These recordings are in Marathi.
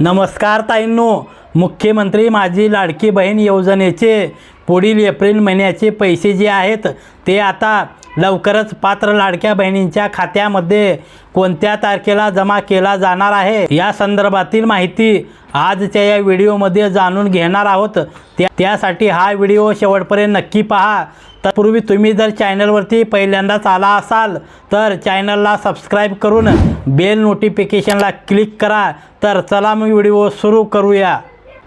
नमस्कार ताईंनो. मुख्यमंत्री माझी लाडकी बहीण योजनेचे पुढील एप्रिल महिन्याचे पैसे जे आहेत ते आता लवकरच पात्र लाडक्या बहिणींच्या खात्यामध्ये कोणत्या तारखेला जमा केला जाणार आहे? या संदर्भातील माहिती आजच्या या व्हिडिओमध्ये जाणून घेणार आहोत. त्या त्यासाठी हा व्हिडिओ शेवटपर्यंत नक्की पहा. तत्पूर्वी तुम्ही जर चॅनलवरती पहिल्यांदाच आला असाल तर चॅनलला सबस्क्राईब करून बेल नोटिफिकेशनला क्लिक करा. तर चला मग व्हिडिओ सुरू करूया.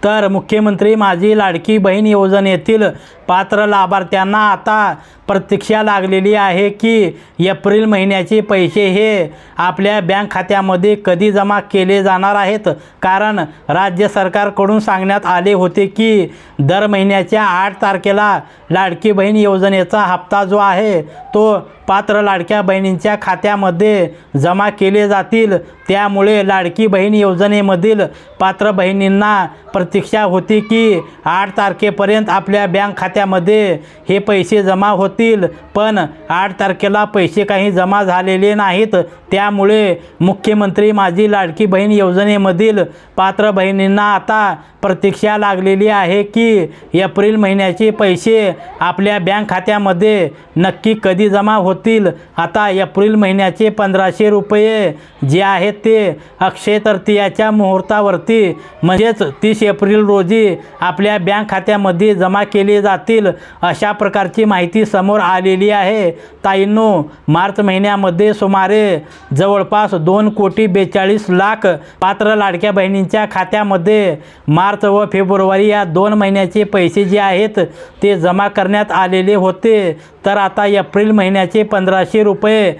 तर मुख्यमंत्री माझी लाडकी बहीण योजनेतील पात्र लाभार्थ्यांना आता प्रतीक्षा लागलेली आहे की एप्रिल महिन्याचे पैसे हे आपल्या बँक खात्यामध्ये कधी जमा केले जाणार आहेत? कारण राज्य सरकारकडून सांगण्यात आले होते की दर महिन्याच्या आठ तारखेला लाडकी बहीण योजनेचा हप्ता जो आहे तो पात्र लाडक्या बहिणींच्या खात्यामध्ये जमा केले जातील. त्यामुळे लाडकी बहीण योजनेमधील पात्र बहिणींना प्रतीक्षा होती की आठ तारखेपर्यंत आपल्या बँक खात्या खात्यामध्ये हे पैसे जमा होतील पण आठ तारखेला पैसे काही जमा झालेले नाहीत. त्यामुळे मुख्यमंत्री माझी लाडकी बहीण योजनेमधील पात्र बहिणींना आता प्रतीक्षा लागलेली आहे की एप्रिल महिन्याचे पैसे आपल्या बँक खात्यामध्ये नक्की कधी जमा होतील? आता एप्रिल महिन्याचे पंधराशे रुपये जे आहेत ते अक्षय तृतीयाच्या मुहूर्तावरती म्हणजेच तीस एप्रिल रोजी आपल्या बँक खात्यामध्ये जमा केले जातील अशा प्रकारची माहिती समोर आलेली आहे. ताईंनो मार्च महिन्यामध्ये सुमारे जवळपास दोन कोटी बेचाळीस लाख पात्र लाडक्या बहिणींच्या खात्यामध्ये मार्च व फेब्रुवारी या दोन महिन्याचे पैसे जे आहेत ते जमा करण्यात आलेले होते. तर आता एप्रिल महिन्याचे पंधराशे रुपये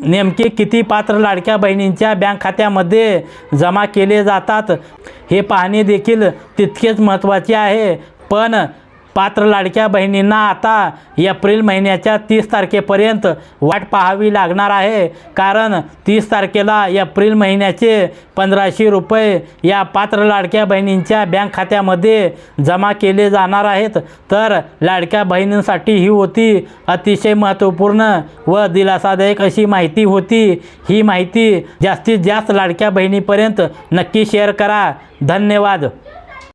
नेमके किती पात्र लाडक्या बहिणींच्या बँक खात्यामध्ये जमा केले जातात हे पाहणे देखील तितकेच महत्त्वाचे आहे. पण पात्र लाडक्या बहिणींना आता एप्रिल महिन्याच्या तीस तारखेपर्यंत वाट पाहावी लागणार आहे. कारण तीस तारखेला एप्रिल महिन्याचे पंधराशे रुपये या पात्र लाडक्या बहिणींच्या बँक खात्यामध्ये जमा केले जाणार आहेत. तर लाडक्या बहिणींसाठी ही होती अतिशय महत्त्वपूर्ण व दिलासादायक अशी माहिती होती. ही माहिती जास्तीत जास्त लाडक्या बहिणीपर्यंत नक्की शेअर करा. धन्यवाद.